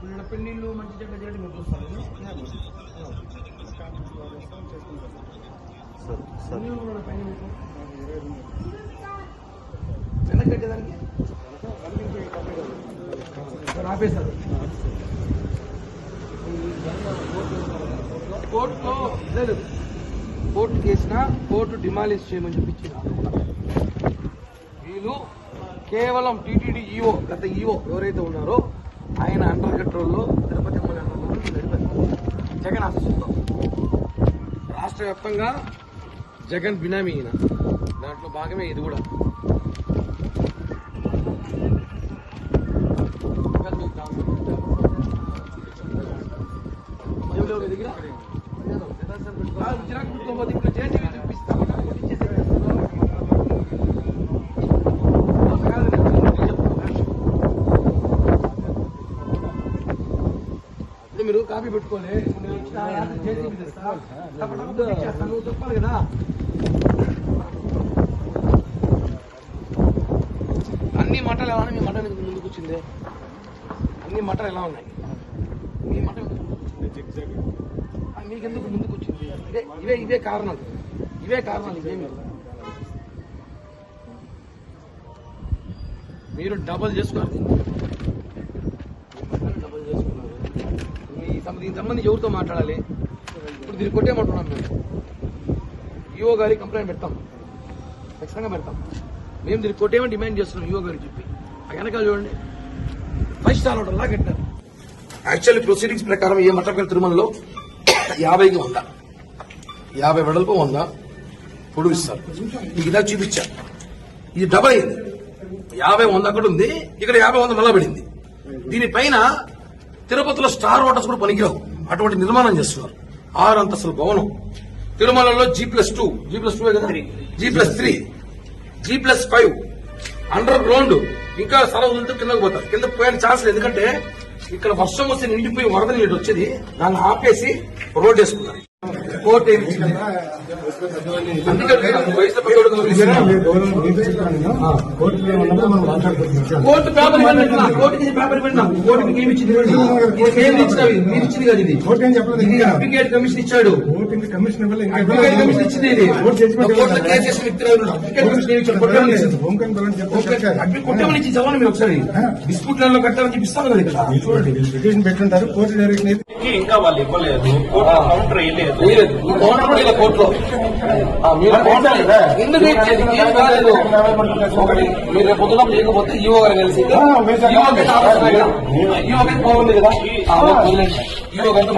వీళ్ళ పెళ్ళిళ్ళు మంచి చెడ్డ చేయడం మీరు చూస్తారు సరే సరే. ఎన్ని ఉన్నాయి పైన వెనక్కి కట్టేదానికి? ఆపేశారు. కోర్టులో లేదు. కోర్టు కేసిన కోర్టు డిమాలిష్ చేయమని చెప్పించింది వీళ్ళు కేవలం టీటీడీ ఈఓ గత ఈఓ ఎవరైతే ఉన్నారో కంట్రోల్లో తిరుపతి జగన్ ఆశిస్తున్నాం రాష్ట్ర వ్యాప్తంగా జగన్ బినామీ ఈయన. దాంట్లో భాగమే ఇది కూడా. మీకు మీ దగ్గర? ఆ, జిరాక్స్ పెట్టుకోకపోతే ఇప్పుడు JCB చూపిస్తా. ఇప్పుడు మీరు కాపీ పెట్టుకోలే. చెప్పాలి కదా. అన్ని మటలు ఎలా ఉన్నాయి మీ మటన్ ఎందుకు ముందుకు వచ్చింది? అన్ని మటలు ఎలా ఉన్నాయి? మీ మటన్ మీకెందుకు ముందుకు వచ్చింది? ఇవే ఇవే ఇవే కారణాలు ఇవే కారణాలు ఇవేమి. మీరు. డబల్ చేసుకున్నారు దీన్ని. డబల్ చేసుకున్నారు మీ దీనికి సంబంధించి ఎవరితో మాట్లాడాలి? ఇప్పుడు దీన్ని కొట్టేయమంటున్నాం మేము. ఈఓ గారికి కంప్లైంట్ పెడతాం. ఖచ్చితంగా పెడతాం. మేము దీన్ని కొట్టేయమని డిమాండ్ చేస్తున్నాం ఈఓ గారికి చెప్పి. ఆ వెనకాల చూడండి. ఫైవ్ స్టార్ హోటల్ లా కట్టారు. యాక్చువల్లీ ప్రొసీడింగ్స్ ప్రకారం ఏ మట్టపల్లి తిరుమలలో యాభైకి వంద. యాభై వెడల్పు వంద. పొడుగు ఇస్తారు. మీకు ఇలా చూపించా. ఇది డబల్ అయింది. యాభై వంద అక్కడ ఉంది. ఇక్కడ యాభై వంద మళ్ళా పడింది దీనిపైన తిరుపతిలో స్టార్ హోటల్స్ కూడా పనికిరావు. అటువంటి నిర్మాణం చేస్తున్నారు. ఆరు అంతస్తుల భవనం. తిరుమలలో G plus two G plus two కదా? G plus three G plus five underground ఇంకా స్థలం ఉంటే కిందకు పోతారు. కింద పోయే ఛాన్స్ లేదు. ఎందుకంటే ఇక్కడ వర్షం వస్తే నిండిపోయి వరద నీళ్ళు వచ్చేది. దాన్ని ఆపేసి రోడ్ వేసుకున్నారు. కోర్టు ఏమి పిలిచారు. Court paper. కోర్టుకి పేపర్ నాకు. కోర్టు ఏమి ఇచ్చింది మేము ఇచ్చినవి మీరు ఇచ్చింది కాదు ఇది. ఓకేం చెప్పలేదు ఇది ఇంకా. అడ్వకేట్ కమిషన్ ఇచ్చాడు. ఓటింగ్ కమిషన్ కమిషన్ ఇచ్చింది ఇది. కోర్టులో కేసు చేసిన కమిషన్ ఏమి ఇచ్చాడు? కొట్టమని కొట్టమని ఇచ్చి చదవండి మీరు ఒకసారి. డిస్ప్యూట్లో కట్టాలని చెప్పిస్తాను కదా ఇక్కడ. పెట్టుంటారు కోర్టు కి ఇంకా వాళ్ళు ఇవ్వలేదు. కోర్టు కౌంటర్ వేయలేదు ఇలా కోర్టులో. ఎందుకు ఇచ్చేది? ఏం కాలేదు. ఒకటి మీరు రేపు పొద్దున చేయకపోతే ఈవో గారు కలిసి. ఈవో గారికి కదా. ఈవో గారికి